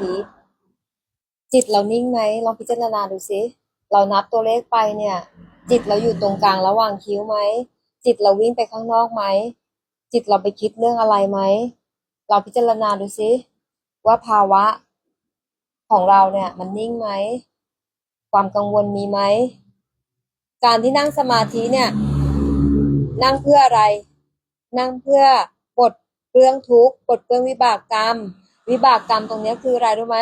ธิจิตเรานิ่งไหมลองพิจารณาดูสิเรานับตัวเลขไปเนี่ย จิตเราอยู่ตรงกลางระหว่างคิ้วไหมจิตเราวิ่งไปข้างนอกไหมจิตเราไปคิดเรื่องอะไรไหมเราพิจารณาดูสิว่าภาวะ ของเราเนี่ย มันนิ่งไหมความกังวลมีไหมการที่นั่งสมาธิเนี่ย นั่งเพื่ออะไร นั่งเพื่อปลดเปลื้องทุกข์ปลดเปลื้องวิบากกรรม วิบากกรรมตรงนี้คืออะไรรู้ไหม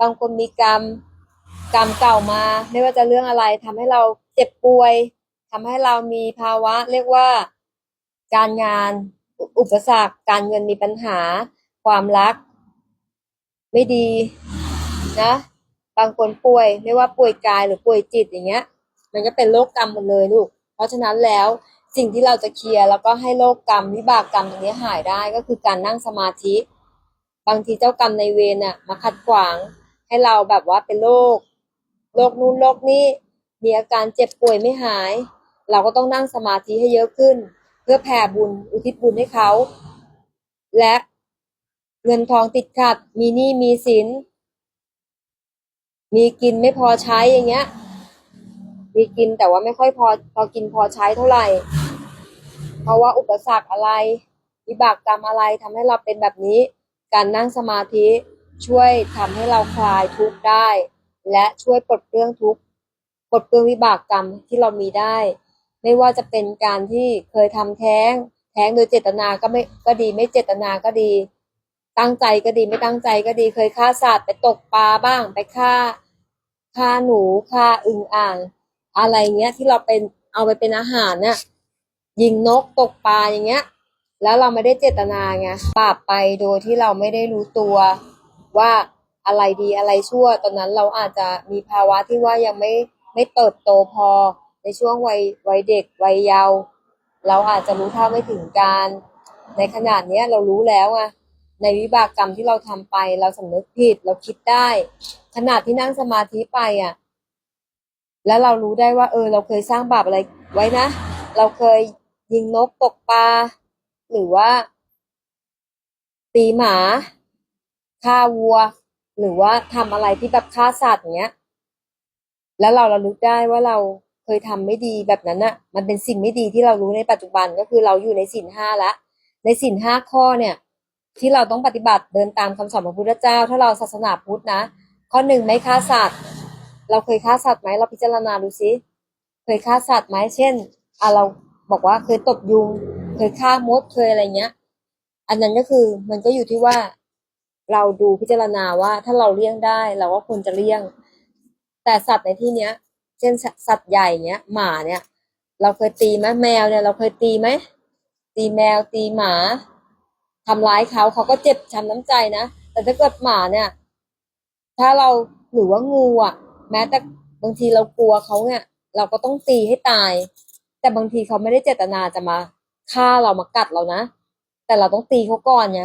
บางคนมีกรรมกรรมเก่ามา ไม่ว่าจะเรื่องอะไรทำให้เราเจ็บป่วยทำให้เรามีภาวะ เรียกว่าการงานอุอุปสรรคการเงินมีปัญหา ความรัก ไม่ดีนะบางคนป่วย ไม่ว่าป่วยกายหรือป่วยจิตอย่างเงี้ย มันก็เป็นโรคกรรมหมดเลยลูก เพราะฉะนั้นแล้วสิ่งที่เราจะเคลียร์แล้วก็ให้โรคกรรมวิบากกรรมตรงนี้หายได้ก็คือการนั่งสมาธิ บางทีเจ้ากรรมในเวรน่ะ มาขัดขวางให้เราแบบว่าเป็นโรคโรคนู้นโรคนี้มีอาการเจ็บป่วยไม่หาย เราก็ต้องนั่งสมาธิให้เยอะขึ้น เพื่อแผ่บุญอุทิศบุญให้เขา และเงินทองติดขัด มีหนี้มีสิน มีกินไม่พอใช้อย่างเงี้ย มีกินแต่ว่าไม่ค่อยพอพอกินพอใช้เท่าไหร่ เพราะว่าอุปสรรคอะไรวิบากกรรมอะไรทำให้เราเป็นแบบนี้ การนั่งสมาธิช่วยทำให้เราคลายทุกข์ได้ และช่วยปลดเปลื้องทุกข์ปลดเปลื้องวิบากกรรมที่เรามีได้ ไม่ว่าจะเป็นการที่เคยทำแท้ง แท้งโดยเจตนาก็ไม่ก็ดีไม่เจตนาก็ดี ตั้งใจก็ดีไม่ตั้งใจก็ดีเคยฆ่าสัตว์ไปตกปลาบ้าง ไปฆ่าฆ่าหนูฆ่าอึ่งอ่าง อะไรเงี้ยที่เราเป็นเอาไปเป็นอาหารเนี่ยยิงนกตกปลาอย่างเงี้ย แล้วเราไม่ได้เจตนาไงปราบไปโดยที่เราไม่ได้รู้ตัวว่าอะไรดีอะไรชั่ว ตอนนั้นเราอาจจะมีภาวะที่ว่ายังไม่ไม่เติบโตพอในช่วงวัยวัยเด็กวัยเยาว์เราอาจจะรู้เท่าไม่ถึงการ ในขนาดเนี้ยเรารู้แล้วไงในวิบากกรรมที่เราทำไป เราสำนึกผิดเราคิดได้ ขนาดที่นั่งสมาธิไปอะ แล้วเรารู้ได้ว่า เออ เราเคยสร้างบาปอะไรไว้นะ เราเคยยิงนกตกปลา หรือว่า ตีหมาฆ่าวัว หรือว่าทำอะไรที่แบบฆ่าสัตว์เงี้ย แล้วเราระลึกได้ว่าเราเคยทำไม่ดีแบบนั้นน่ะมันเป็นสิ่งไม่ดีที่เรารู้ในปัจจุบันก็คือเราอยู่ในศีลห้าละ ในศีลห้าข้อเนี่ย ที่เราต้องปฏิบัติเดินตามคำสอนของพระพุทธเจ้า ถ้าเราศาสนาพุทธนะ ข้อหนึ่งไม่ฆ่าสัตว์ เราเคยฆ่าสัตว์ไหมเราพิจารณาดูซิ เคยฆ่าสัตว์ไหมเช่นอะเราบอกว่าเคยตบยุง เคยฆ่ามดเคยอะไรเงี้ย อันนั้นก็คือมันก็อยู่ที่ว่า เราดูพิจารณาว่าถ้าเราเลี่ยงได้ เราก็ควรจะเลี่ยง แต่สัตว์ในที่เนี้ย เช่นสัตว์ใหญ่เนี้ยหมาเนี่ย เราเคยตีไหมแมวเนี่ย เราเคยตีไหมตีแมวตีหมาทำร้ายเขาเขาก็เจ็บช้ำน้ำใจนะแต่ถ้าเกิดหมาเนี่ย ถ้าเราหรือว่างูอะ แม้แต่บางทีเรากลัวเขาเนี่ย เราก็ต้องตีให้ตาย แต่บางทีเขาไม่ได้เจตนาจะมา ฆ่าเรามากัดเรานะ แต่เราต้องตีเขาก่อนไง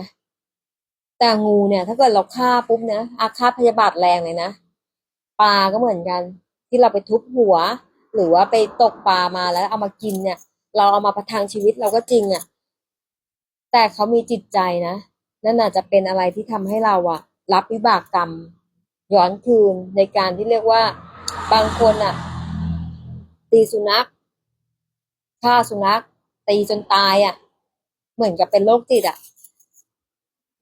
แต่งูเนี่ย ถ้าเกิดเราฆ่าปุ๊บนะอาฆาตพยาบาทแรงเลยนะปลาก็เหมือนกัน ที่เราไปทุบหัว หรือว่าไปตกปลามาแล้วเอามากินเนี่ย เราเอามาประทังชีวิตเราก็จริงอะ แต่เขามีจิตใจนะนั่นอาจจะเป็นอะไรที่ทำให้เราอะรับวิบากกรรม ย้อนคืนในการที่เรียกว่า บางคนอะตีสุนัขฆ่าสุนัข ตีจนตายอะเหมือนกับเป็นโรคจิตอะ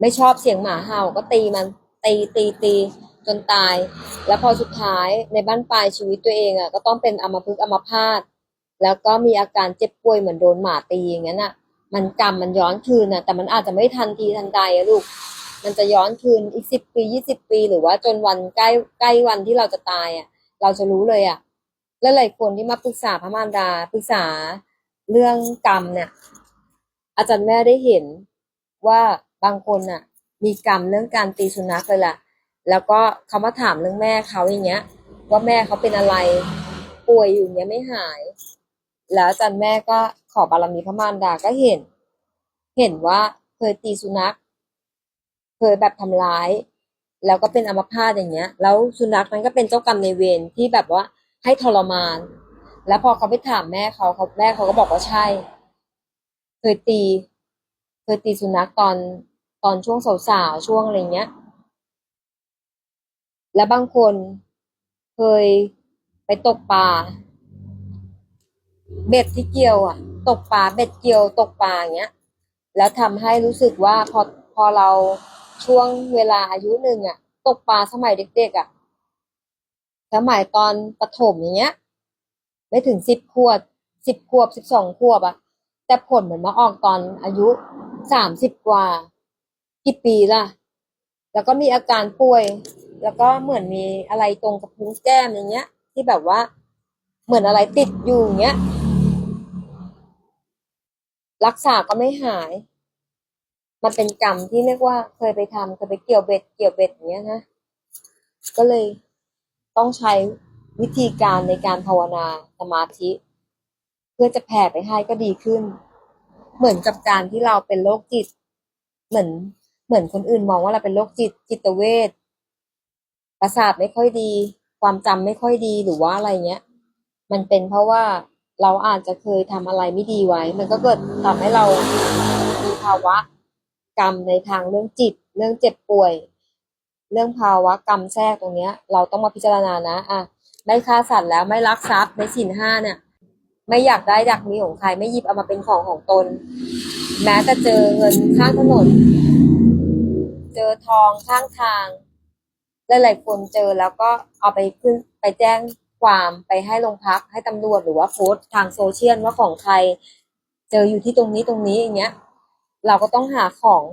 ไม่ชอบเสียงหมาเห่าก็ตีมัน ตีตีตีจนตาย แล้วพอสุดท้ายในบ้านปลายชีวิตตัวเองอะก็ต้องเป็นอัมพฤกษ์อัมพาตแล้วก็มีอาการเจ็บป่วยเหมือนโดนหมาตีอย่างนั้นอะมันกรรมมันย้อนคืนอะแต่มันอาจจะไม่ทันทีทันใดอะลูก มันจะย้อนคืนอีกสิบปียี่สิบปี หรือว่าจนวันใกล้ใกล้วันที่เราจะตายอะ เราจะรู้เลยอะและหลายคนที่มาปรึกษาพระมารดาปรึกษา เรื่องกรรมเนี่ย อาจารย์แม่ได้เห็นว่าบางคนอะ มีกรรมเรื่องการตีสุนัขเลยแหละแล้วก็เขามาถามเรื่องแม่เขาอย่างเงี้ย ว่าแม่เขาเป็นอะไรป่วยอยู่เงี้ยไม่หาย แล้วอาจารย์แม่ก็ขอบารมีพระมารดาก็เห็น เห็นว่าเคยตีสุนัขเคยแบบทำร้าย แล้วก็เป็นอัมพาตอย่างเงี้ย แล้วสุนัขมันก็เป็นเจ้ากรรมในเวรที่แบบว่าให้ทรมาน แล้วพอเขาไปถามแม่เขาเขาแม่เขาก็บอกว่าใช่ เคยตี เคยตีสุนัขตอนตอนช่วงสาวๆช่วงอะไรเงี้ย และบางคนเคยไปตกปลาเบ็ดที่เกี่ยวอะ ตกปลาเบ็ดเกี่ยวตกปลาอย่างเงี้ย แล้วทำให้รู้สึกว่าพอพอเราช่วงเวลาอายุหนึ่งอะ ตกปลาสมัยเด็กๆอะสมัยตอนประถมอย่างเงี้ย ไม่ถึงสิบขวบสิบขวบสิบสองขวบอะแต่ผลมันมาออกตอนอายุสามสิบกว่ากี่ปีล่ะ แล้วก็มีอาการป่วย แล้วก็เหมือนมีอะไรตรงกระพุ้งแก้มอย่างเงี้ย ที่แบบว่าเหมือนอะไรติดอยู่อย่างเงี้ย รักษาก็ไม่หาย มันเป็นกรรมที่เรียกว่าเคยไปทำเคยไปเกี่ยวเบ็ดเกี่ยวเบ็ดอย่างเงี้ยนะก็เลยต้องใช้ วิธีการในการภาวนาสมาธิ เพื่อจะแผ่ไปให้ก็ดีขึ้น เหมือนกับการที่เราเป็นโรคจิต เหมือนเหมือนคนอื่นมองว่าเราเป็นโรคจิตจิตเวชประสาทไม่ค่อยดี ความจำไม่ค่อยดีหรือว่าอะไรเงี้ย มันเป็นเพราะว่าเราอาจจะเคยทำอะไรไม่ดีไว้ มันก็เกิดทำให้เรามีภาวะกรรมในทางเรื่องจิต เรื่องเจ็บป่วย เรื่องภาวะกรรมแทรกตรงเนี้ย เราต้องมาพิจารณานะ อะ ไม่ฆ่าสัตว์แล้วไม่ลักทรัพย์ในสินห้าเนี่ย ไม่อยากได้อยากมีของใครไม่หยิบเอามาเป็นของของตน แม้แต่เจอเงินข้างถนน เจอทองข้างทางหลายๆคนเจอแล้วก็เอาไปขึ้นไปแจ้งความไปให้โรงพักให้ตำรวจหรือว่าโพสต์ทางโซเชียลว่าของใคร เจออยู่ที่ตรงนี้ตรงนี้อย่างเงี้ย เราก็ต้องหาของ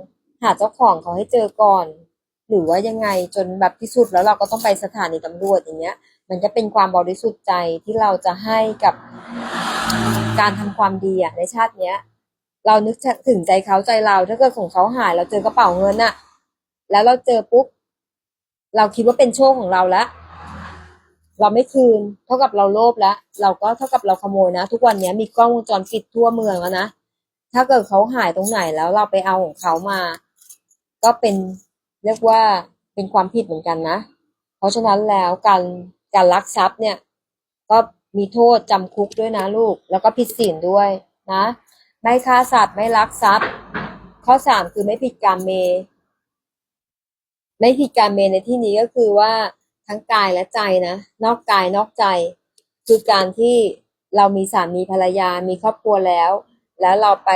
หาเจ้าของเขาให้เจอก่อน หรือว่ายังไงจนแบบที่สุดแล้วเราก็ต้องไปสถานีตำรวจอย่างเงี้ย มันก็เป็นความบริสุทธิ์ใจที่เราจะให้กับการทำความดีอะในชาติเนี้ย เรานึกถึงใจเขาใจเรา ถ้าเกิดของเขาหาย เราเจอกระเป๋าเงินอะแล้วเราเจอปุ๊บเราคิดว่าเป็นโชคของเราแล้วเราไม่คืน เท่ากับเราโลภแล้วเราก็เท่ากับเราขโมยนะ ทุกวันนี้มีกล้องวงจรปิดทั่วเมืองแล้วนะถ้าเกิดเขาหายตรงไหนแล้วเราไปเอาของเขามา ก็เป็นเรียกว่าเป็นความผิดเหมือนกันนะ เพราะฉะนั้นแล้วการ การลักทรัพย์เนี่ย ก็มีโทษจำคุกด้วยนะลูก แล้วก็ผิดศีลด้วยนะ ไม่ฆ่าสัตว์ไม่ลักทรัพย์ ข้อสามคือไม่ผิดกามเม ไม่ผิดกามเมในที่นี้ก็คือว่าทั้งกายและใจนะ นอกกายนอกใจ คือการที่เรามีสามีภรรยา มีครอบครัวแล้ว แล้วเราไป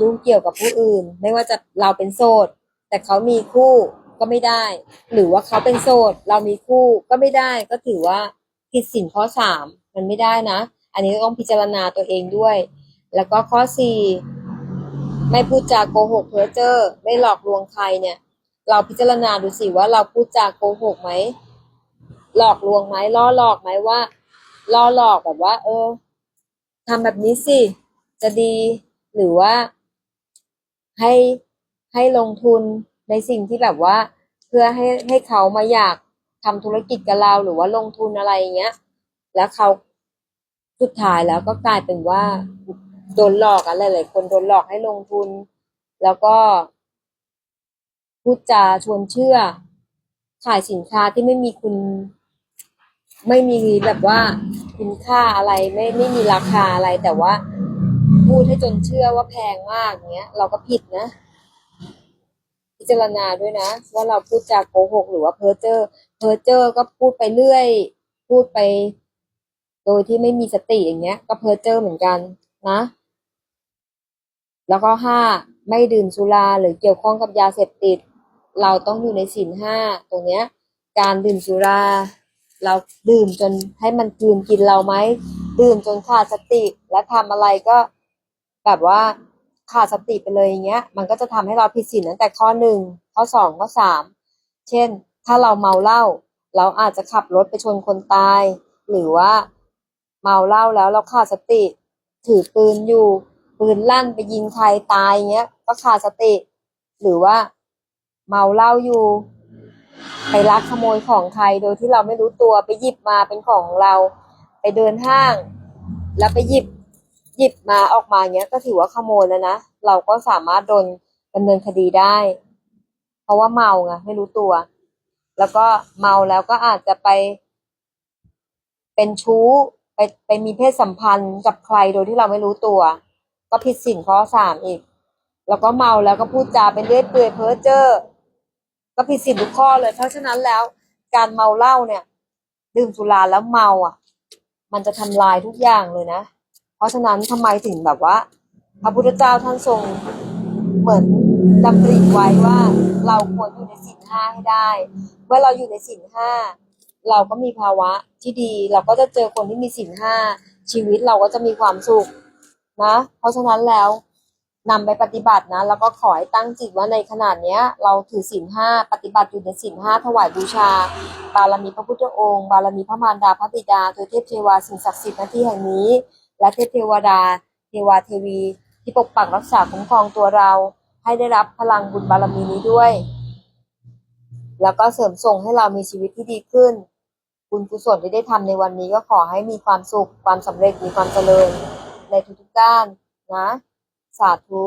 ยุ่งเกี่ยวกับผู้อื่น ไม่ว่าจะเราเป็นโสด แต่เขามีคู่ ก็ไม่ได้ หรือว่าเขาเป็นโสด เรามีคู่ก็ไม่ได้ ก็ถือว่าผิดสินข้อสามมันไม่ได้นะ อันนี้ต้องพิจารณาตัวเองด้วย แล้วก็ข้อสี่ไม่พูดจาโกหกเพ้อเจ้อไม่หลอกลวงใครเนี่ย เราพิจารณาดูสิว่าเราพูดจาโกหกไหมหลอกลวงไหมล่อหลอกไหมว่าล่อหลอกแบบว่า เออทำแบบนี้สิจะดีหรือว่าให้ให้ลงทุน ในสิ่งที่แบบว่าเพื่อให้ให้เขามาอยากทำธุรกิจกับเราหรือว่าลงทุนอะไรอย่างเงี้ย แล้วเขาสุดท้ายแล้วก็กลายเป็นว่าโดนหลอกอะไรหลายคนโดนหลอกให้ลงทุน แล้วก็พูดจาชวนเชื่อ ขายสินค้าที่ไม่มีคุณ ไม่มีแบบว่าคุณค่าอะไรไม่ไม่มีราคาอะไรแต่ว่าพูดให้จนเชื่อว่าแพงมากเงี้ย เราก็ผิดนะ พิจารณาด้วยนะ ว่าเราพูดจากโกหกหรือว่าเพ้อเจ้อเพ้อเจ้อก็พูดไปเรื่อย พูดไป โดยที่ไม่มีสติอย่างเงี้ย ก็เพ้อเจ้อเหมือนกันนะ แล้วก็ห้าไม่ดื่มสุราหรือเกี่ยวข้องกับยาเสพติด เราต้องอยู่ในศีลห้าตรงเนี้ย การดื่มสุรา เราดื่มจนให้มันกืนกินเราไหมดื่มจนขาดสติและทำอะไรก็แบบว่า ขาดสติไปเลยอย่างเงี้ย มันก็จะทำให้เราผิดศีลตั้งแต่ข้อหนึ่งข้อสองข้อสามเช่น ถ้าเราเมาเหล้าเราอาจจะขับรถไปชนคนตาย หรือว่าเมาเหล้าแล้วเราขาดสติ ถือปืนอยู่ ปืนลั่นไปยิงใครตายเงี้ย ก็ขาดสติ หรือว่าเมาเหล้าอยู่ไปลักขโมยของใครโดยที่เราไม่รู้ตัวไปหยิบมาเป็นของเรา ไปเดินห้าง แล้วไปหยิบ หยิบมาออกมาเงี้ยก็ถือว่าขโมยแล้วนะ เราก็สามารถโดนดำเนินคดีได้ เพราะว่าเมาไงไม่รู้ตัว แล้วก็เมาแล้วก็อาจจะไป เป็นชู้ไปไปมีเพศสัมพันธ์กับใครโดยที่เราไม่รู้ตัว ก็ผิดสินข้อสามอีก แล้วก็เมาแล้วก็พูดจาเป็นเรื่อยเปื่อยเพ้อเจ้อก็ผิดสินทุกข้อเลย เพราะฉะนั้นแล้ว การเมาเหล้าเนี่ย ดื่มสุราแล้วเมาอะ มันจะทำลายทุกอย่างเลยนะ ราะฉะนั้นทำไมถึงแบบว่า พระพุทธเจ้าท่านทรงเหมือนดำริไว้ว่าเราควรอยู่ในศีลห้าให้ได้ เมื่อเราอยู่ในศีลห้าเราก็มีภาวะที่ดี เราก็จะเจอคนที่มีศีลห้าชีวิตเราก็จะมีความสุขนะ เพราะฉะนั้นแล้วนำไปปฏิบัตินะ แล้วก็ขอให้ตั้งจิตว่าในขนาดเนี้ย เราถือศีลห้าปฏิบัติอยู่ในศีลห้าถวายบูชา บารมีพระพุทธองค์ บารมีพระมารดาพระบิดาตัวเทพเทวาสิ่งศักดิ์สิทธิ์ณที่แห่งนี้ และเทพเทวดา เทวาเทวี ที่ปกปักรักษาคุ้มครองตัวเรา ให้ได้รับพลังบุญบารมีนี้ด้วย แล้วก็เสริมส่งให้เรามีชีวิตที่ดีขึ้นบุญกุศลที่ได้ทำในวันนี้ก็ขอให้มีความสุข ความสำเร็จมีความเจริญในทุกๆด้านนะ สาธุ